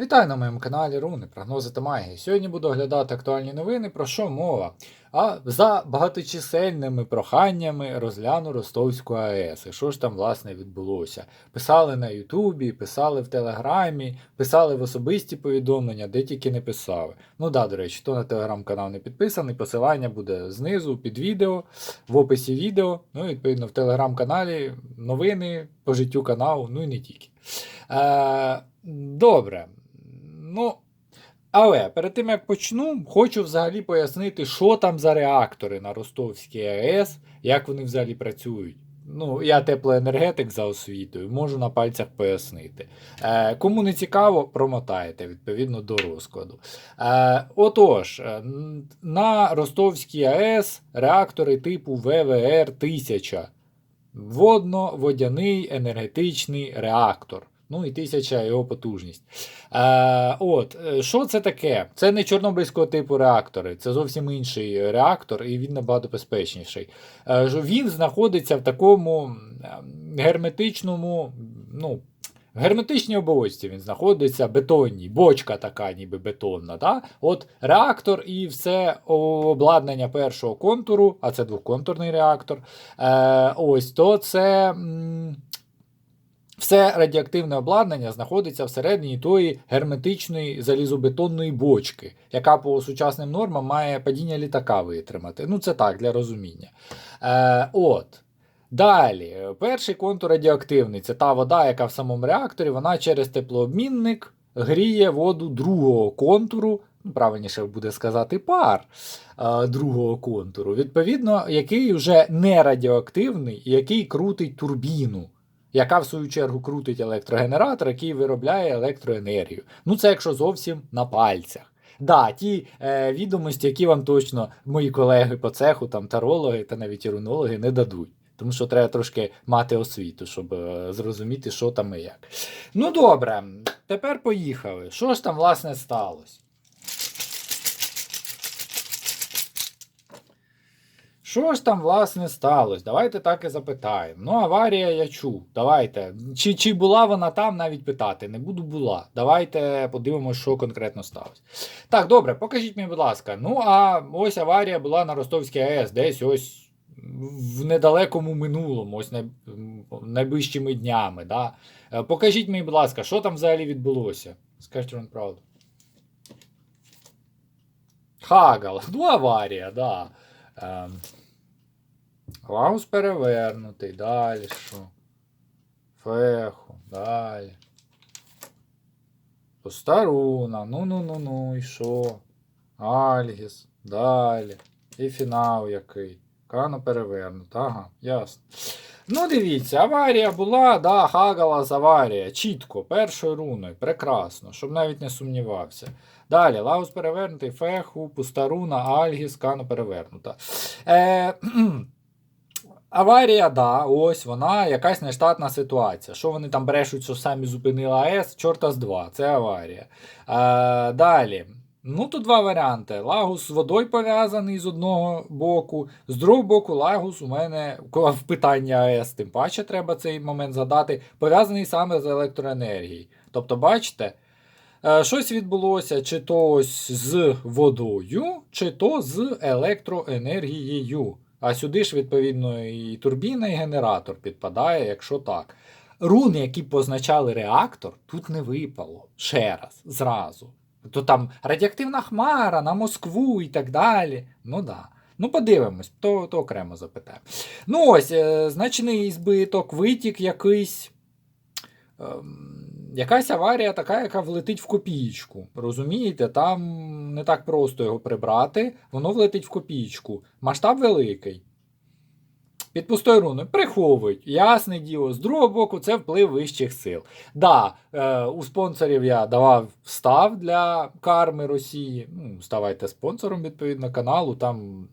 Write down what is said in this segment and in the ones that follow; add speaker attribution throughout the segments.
Speaker 1: Вітаю на моєму каналі Руни, прогнози та магії. Сьогодні буду оглядати актуальні новини. Про що мова? А за багаточисельними проханнями розгляну Ростовську АЕС. І що ж там власне відбулося? Писали на Ютубі, писали в Телеграмі, писали в особисті повідомлення, де тільки не писали. Ну да, до речі, хто на телеграм-канал не підписаний, посилання буде знизу під відео, в описі відео. Ну і відповідно в телеграм-каналі новини по життю каналу, ну і не тільки. Е, добре. Ну, але перед тим як почну, хочу взагалі пояснити, що там за реактори на Ростовській АЕС, як вони взагалі працюють. Ну, я теплоенергетик за освітою, можу на пальцях пояснити. Е, кому не цікаво, промотаєте відповідно до розкладу. Е, отож, е, на Ростовській АЕС реактори типу ВВР 1000 водно-водяний енергетичний реактор. Ну і тисяча його потужність. Е, от, е, що це таке? Це не чорнобильського типу реактори, це зовсім інший реактор, і він набагато безпечніший. Е, він знаходиться в такому герметичному, ну, в герметичній оболочці він знаходиться, бетонній, бочка така, ніби бетонна. Да? От реактор і все обладнання першого контуру, а це двоконтурний реактор. Е, ось то це. м, все радіоактивне обладнання знаходиться всередині тої герметичної залізобетонної бочки, яка по сучасним нормам має падіння літака витримати. Ну, це так, для розуміння. Е, от. Далі, перший контур радіоактивний це та вода, яка в самому реакторі, вона через теплообмінник гріє воду другого контуру, ну, правильніше буде сказати, пар е, другого контуру, відповідно, який вже не радіоактивний, який крутить турбіну яка в свою чергу крутить електрогенератор, який виробляє електроенергію. Ну, це якщо зовсім на пальцях. Да, ті е, відомості, які вам точно мої колеги по цеху, там тарологи та навіть ірунологи не дадуть. Тому що треба трошки мати освіту, щоб е, зрозуміти, що там і як. Ну добре, тепер поїхали. Що ж там власне сталося? Що ж там, власне, сталося? Давайте так і запитаємо. Ну, аварія я чув. Давайте. Чи, чи була вона там, навіть питати. Не буду була. Давайте подивимося, що конкретно сталося. Так, добре, покажіть мені, будь ласка. Ну, а ось аварія була на Ростовській АЕС, десь ось в недалекому минулому, ось най... найближчими днями. Да? Е, Покажіть мені, будь ласка, що там взагалі відбулося? Скажіть вам правду. Хагал. Ну, аварія, да. Ем, Лаус перевернутий, далі що? Феху, далі. Постаруна, ну-ну-ну-ну, і що? Альгіс, далі. І фінал який. Кано перевернута, ага, ясно. Ну, дивіться, аварія була, да, Хагалас аварія. Чітко, першою руною, прекрасно, щоб навіть не сумнівався. Далі, Лаус перевернутий, Феху, Пустаруна, Альгіс, Кано перевернута. Е, аварія, да, ось вона, якась нештатна ситуація. Що вони там брешуть, що самі зупинили АЕС, чорта з два, це аварія. Е, далі. Ну, тут два варіанти. Лагус з водою пов'язаний з одного боку, з другого боку, лагус у мене в питання АЕС, тим паче треба цей момент згадати, пов'язаний саме з електроенергією. Тобто, бачите, щось відбулося чи то ось з водою, чи то з електроенергією. А сюди ж, відповідно, і турбіна, і генератор підпадає, якщо так. Руни, які позначали реактор, тут не випало. Ще раз, зразу. То там радіоактивна хмара на Москву і так далі. Ну да. Ну, подивимось, то, то окремо запитаю. Ну, ось, е, значний збиток, витік якийсь. Ем, якась аварія така, яка влетить в копійку. Розумієте, там не так просто його прибрати, воно влетить в копійку. Масштаб великий. Під пустою руною приховують, ясне діло. З другого боку, це вплив вищих сил. Да, е, у спонсорів я давав став для карми Росії. Ну, ставайте спонсором відповідно каналу. Там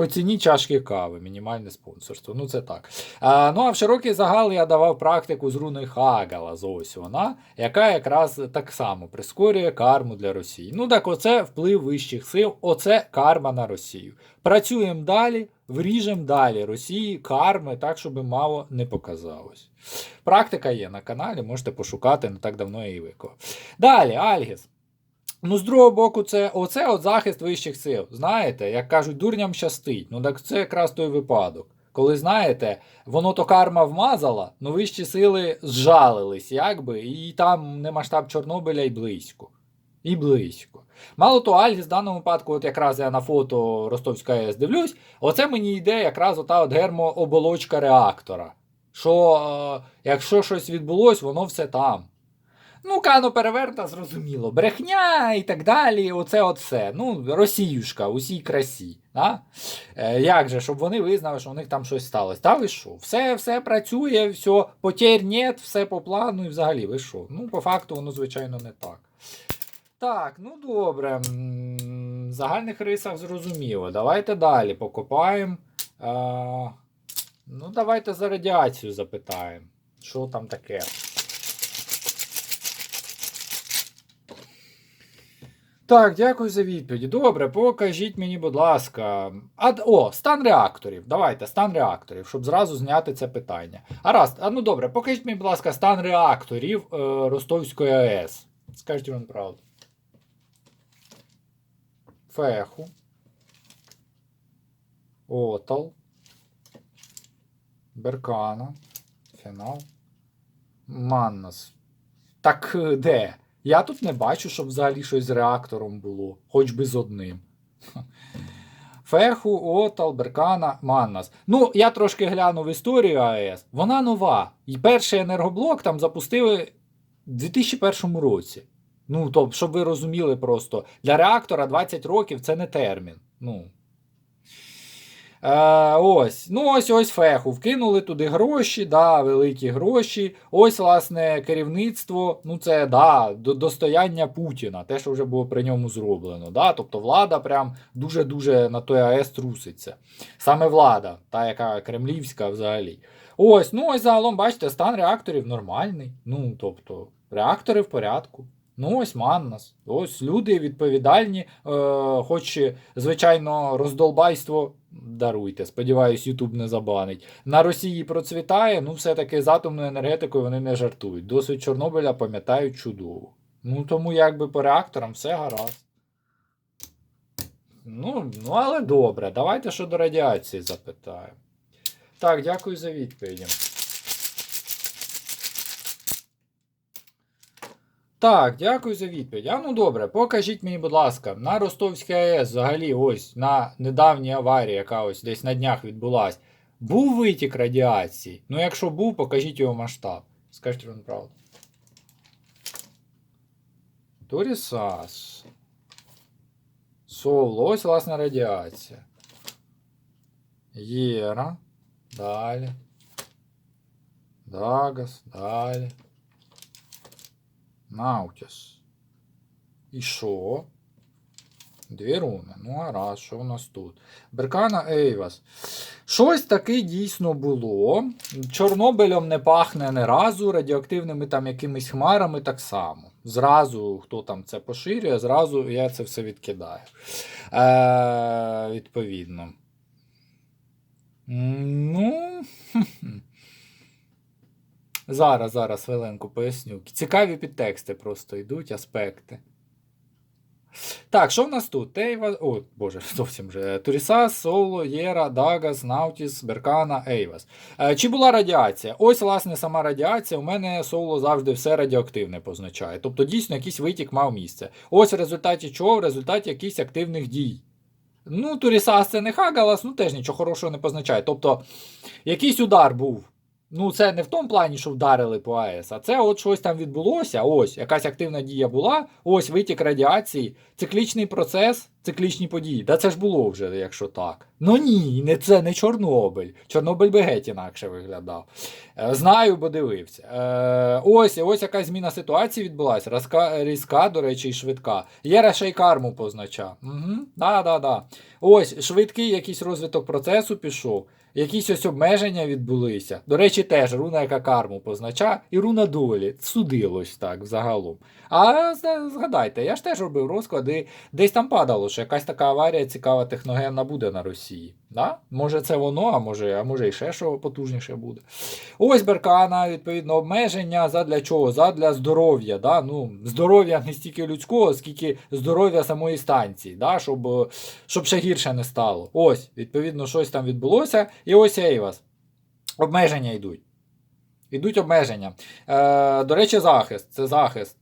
Speaker 1: По ціні чашки кави, мінімальне спонсорство. Ну, це так. А, ну, а в широкий загал я давав практику з руни Хагала, ось вона, яка якраз так само прискорює карму для Росії. Ну так, оце вплив вищих сил, оце карма на Росію. Працюємо далі, вріжемо далі Росії карми, так, щоб мало не показалось. Практика є на каналі, можете пошукати, не так давно я її виклав. Далі, Альгіс. Ну, з другого боку, це оце от захист вищих сил. Знаєте, як кажуть, дурням щастить. Ну так це якраз той випадок. Коли знаєте, воно то карма вмазала, ну вищі сили зжалились, якби, і там не масштаб Чорнобиля і близько. І близько. Мало того, Альгіс в даному випадку, от якраз я на фото Ростовська АЕС дивлюсь, оце мені йде якраз ота от гермооболочка реактора. Що е, якщо щось відбулось, воно все там. Ну, кано переверта, зрозуміло. Брехня і так далі. Оце от все. Ну, Росіюшка, усій красі. Да? Е, як же, щоб вони визнали, що у них там щось сталося. Та ви що? Все, все працює, все, потерь нет, все по плану і взагалі ви що? Ну, по факту, воно, звичайно, не так. Так, ну добре. В загальних рисах зрозуміло. Давайте далі покопаємо. Е, ну, давайте за радіацію запитаємо. Що там таке? Так, дякую за відповіді. Добре, покажіть мені, будь ласка. А, о, стан реакторів. Давайте, стан реакторів, щоб зразу зняти це питання. Гаразд, а ну добре, покажіть мені, будь ласка, стан реакторів е, Ростовської АЕС. Скажіть вам правду. Феху. Отал. Беркана. Фінал. Маннас. Так е, де? Я тут не бачу, щоб взагалі щось з реактором було, хоч би з одним. Феху, Отал, Беркана, Маннас. Ну, я трошки гляну в історію АЕС. Вона нова. І перший енергоблок там запустили в 2001 році. Ну, тобто, щоб ви розуміли просто, для реактора 20 років це не термін. Ну. Е, ось, ну ось ось феху. Вкинули туди гроші, да, великі гроші. Ось, власне, керівництво. Ну, це да, до- достояння Путіна, те, що вже було при ньому зроблено. Да? Тобто влада прям дуже-дуже на той АЕС труситься. Саме влада, та, яка кремлівська взагалі. Ось, ну ось загалом, бачите, стан реакторів нормальний. Ну, тобто, реактори в порядку. Ну, ось Маннас. Ось люди відповідальні, е, хоч, звичайно, роздолбайство даруйте. Сподіваюсь, Ютуб не забанить. На Росії процвітає, ну все-таки з атомною енергетикою вони не жартують. Досвід Чорнобиля пам'ятають чудово. Ну, тому якби по реакторам все гаразд. Ну, ну, але добре, давайте щодо радіації запитаємо. Так, дякую за відповіді. Так, дякую за відповідь. А ну добре, покажіть мені, будь ласка, на Ростовській АЕС, взагалі, ось на недавній аварії, яка ось десь на днях відбулась, був витік радіації? Ну, якщо був, покажіть його масштаб. Скажіть вам правду. Торісас. Соло, ось власне радіація. Єра. Далі. Дагас. Далі. Наутіс. І що? Дві руни. Ну, гаразд, що у нас тут? Беркана Ейвас. Щось таке дійсно було. Чорнобилем не пахне не разу, радіоактивними там якимись хмарами так само. Зразу, хто там це поширює, зразу я це все відкидаю. Е, відповідно. Ну. Зараз, зараз, хвилинку поясню. Цікаві підтексти просто йдуть, аспекти. Так, що в нас тут? Тейва. О, боже, зовсім вже. Турісас, Соло, Єра, Дагас, Наутіс, Беркана, Ейвас. Е, чи була радіація? Ось, власне, сама радіація. У мене соло завжди все радіоактивне позначає. Тобто, дійсно, якийсь витік мав місце. Ось в результаті чого? В результаті якихось активних дій. Ну, Турісас це не Хагалас, ну теж нічого хорошого не позначає. Тобто, якийсь удар був. Ну, це не в тому плані, що вдарили по АЕС, а це от щось там відбулося. Ось, якась активна дія була, ось витік радіації, циклічний процес, циклічні події. Да це ж було вже, якщо так. Ну ні, не це не Чорнобиль. Чорнобиль би геть інакше виглядав. Е, знаю, бо дивився. Е, ось, ось якась зміна ситуації відбулася. Різка, різка, до речі, і швидка. Єра ще й карму позначав. Угу, да, да, да. Ось швидкий якийсь розвиток процесу пішов. Якісь ось обмеження відбулися. До речі, теж руна, яка карму позначає, і руна долі. Судилось так взагалом. А згадайте, я ж теж робив розклади, десь там падало, що якась така аварія цікава техногенна буде на Росії. Да? Може, це воно, а може, а може і ще що потужніше буде. Ось Беркана, відповідно, обмеження задля чого? Задля здоров'я. Да? Ну, здоров'я не стільки людського, скільки здоров'я самої станції, да? щоб, щоб ще гірше не стало. Ось, відповідно, щось там відбулося. І ось Ейвас. Обмеження йдуть. Йдуть обмеження. Е, до речі, захист. Це захист.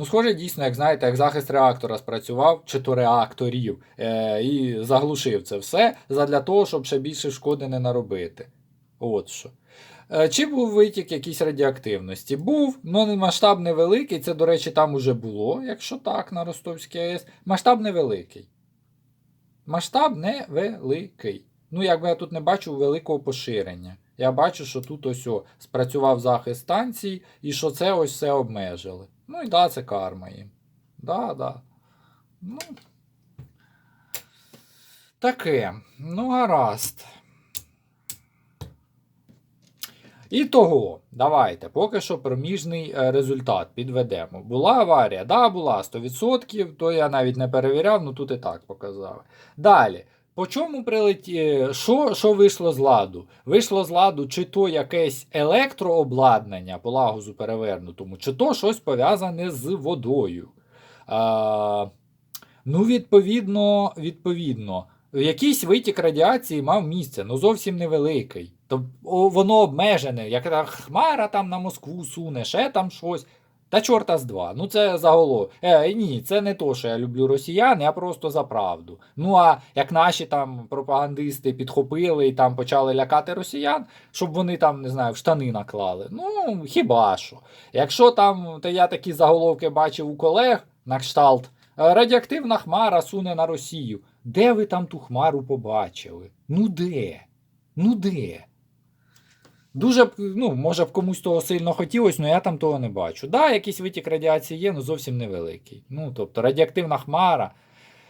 Speaker 1: Ну, схоже, дійсно, як знаєте, як захист реактора спрацював, чи то реакторів, е, і заглушив це все задля того, щоб ще більше шкоди не наробити. От що. Е, Чи був витік якійсь радіоактивності? Був, але масштаб невеликий. Це, до речі, там уже було, якщо так, на Ростовській АЕС. Масштаб невеликий. Масштаб невеликий. Ну, якби я тут не бачу великого поширення. Я бачу, що тут ось о, спрацював захист станцій і що це ось все обмежили. Ну і да, це карма їм. Да, да. Ну. Таке. Ну, гаразд. І того, давайте, поки що проміжний е, результат підведемо. Була аварія? Да, була 100%, то я навіть не перевіряв, ну тут і так показали. Далі. По чому прилеті... Що, що вийшло з ладу? Вийшло з ладу, чи то якесь електрообладнання по лагузу перевернутому, чи то щось пов'язане з водою. А, ну, відповідно, відповідно, якийсь витік радіації мав місце, ну зовсім невеликий. То о, воно обмежене, як та хмара там на Москву суне, ще там щось. Та чорта з два. Ну це заголо. Е, ні, це не то, що я люблю росіян, я просто за правду. Ну а як наші там пропагандисти підхопили і там почали лякати росіян, щоб вони там, не знаю, в штани наклали. Ну, хіба що. Якщо там, то я такі заголовки бачив у колег на кшталт, е, радіоактивна хмара суне на Росію. Де ви там ту хмару побачили? Ну де? Ну де? Дуже б, ну, може б комусь того сильно хотілося, але я там того не бачу. Да, якийсь витік радіації є, але зовсім невеликий. Ну, тобто радіоактивна хмара.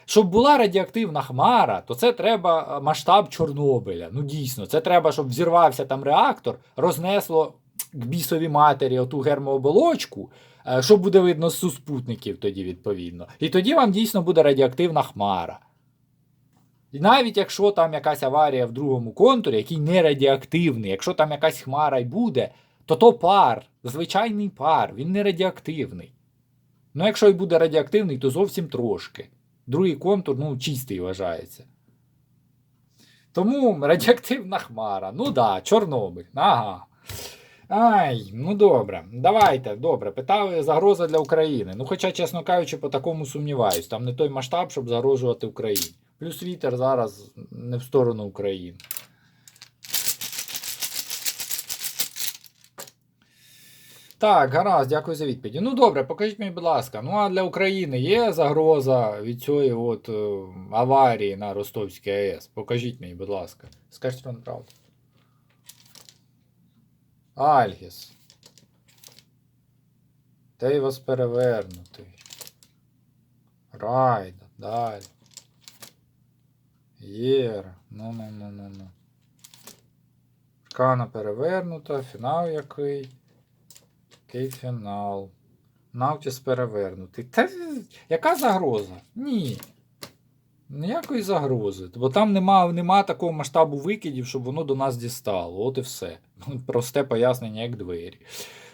Speaker 1: Щоб була радіоактивна хмара, то це треба е, масштаб Чорнобиля. Ну дійсно, це треба, щоб взірвався там реактор, рознесло к бісовій матері оту гермооболочку, е, що буде видно з суспутників тоді, відповідно. І тоді вам дійсно буде радіоактивна хмара. І навіть якщо там якась аварія в другому контурі, який не радіоактивний, якщо там якась хмара й буде, то то пар, звичайний пар, він не радіоактивний. Ну, якщо й буде радіоактивний, то зовсім трошки. Другий контур, ну, чистий вважається. Тому радіоактивна хмара. Ну да, Чорнобиль. Ага. Ай, ну добре. Давайте, добре. Питали загроза для України. Ну, хоча, чесно кажучи, по такому сумніваюсь. Там не той масштаб, щоб загрожувати Україні. Плюс вітер зараз не в сторону України. Так, гаразд, дякую за відповіді. Ну добре, покажіть мені, будь ласка. Ну а для України є загроза від цієї от е, аварії на Ростовській АЕС? Покажіть мені, будь ласка. Скажіть вам правду. Альгіс. Та й вас перевернутий. Райда, далі. Єра. Ну ну ну ну ну. Шкана перевернута, фінал який. Який фінал. Навтіс перевернутий. Та яка загроза? Ні. Ніякої загрози. Бо там нема, нема такого масштабу викидів, щоб воно до нас дістало. От і все. Просте пояснення, як двері.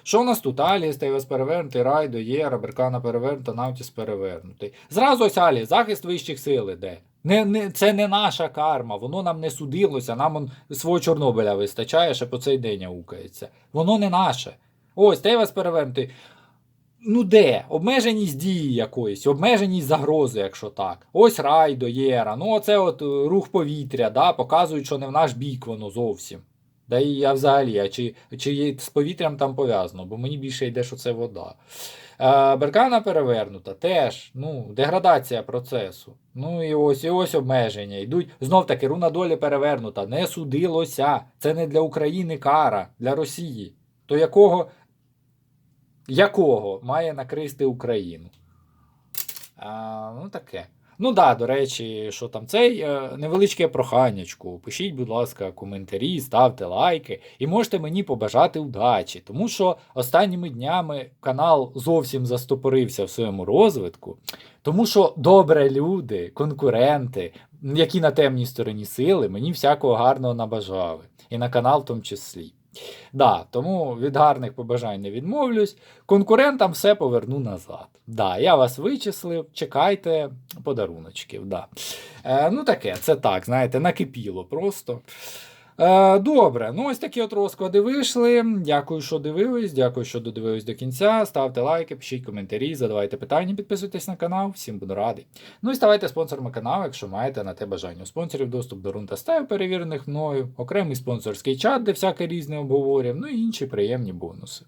Speaker 1: Що у нас тут? Аліс, Тейвес перевернутий, Райдо, Єра, Беркана перевернута, Навтіс перевернутий. Зразу ось Аліс, захист вищих сил іде. Не, не, це не наша карма, воно нам не судилося, нам он, свого Чорнобиля вистачає, ще по цей день аукається. Воно не наше. Ось, Тейвес перевернутий. Ну де? Обмеженість дії якоїсь, обмеженість загрози, якщо так. Ось Райдо, Єра. Ну, оце от е, рух повітря, да, показують, що не в наш бік воно зовсім. Да і я взагалі, а чи, чи з повітрям там пов'язано, бо мені більше йде, що це вода. Е, Беркана перевернута, теж ну, деградація процесу. Ну і ось і ось обмеження. Йдуть знов таки руна долі перевернута. Не судилося. Це не для України кара, для Росії. То якого, якого має накристи Україну? А, ну таке. Ну да, до речі, що там цей е, невеличке проханнячку. Пишіть, будь ласка, коментарі, ставте лайки і можете мені побажати удачі, тому що останніми днями канал зовсім застопорився в своєму розвитку, тому що добре люди, конкуренти, які на темній стороні сили, мені всякого гарного набажали. І на канал в тому числі. Да, тому від гарних побажань не відмовлюсь. Конкурентам все поверну назад. Да, я вас вичислив, чекайте подаруночків. Да. Е, ну таке, це так, знаєте, накипіло просто. Е, добре, ну ось такі от розклади вийшли. Дякую, що дивились. Дякую, що додивились до кінця. Ставте лайки, пишіть коментарі, задавайте питання, підписуйтесь на канал. Всім буду радий. Ну і ставайте спонсорами каналу, якщо маєте на те бажання. У спонсорів доступ до рун та стаю, перевірених мною, окремий спонсорський чат, де всяке різне обговорюємо, ну і інші приємні бонуси.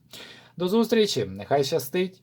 Speaker 1: До зустрічі! Нехай щастить!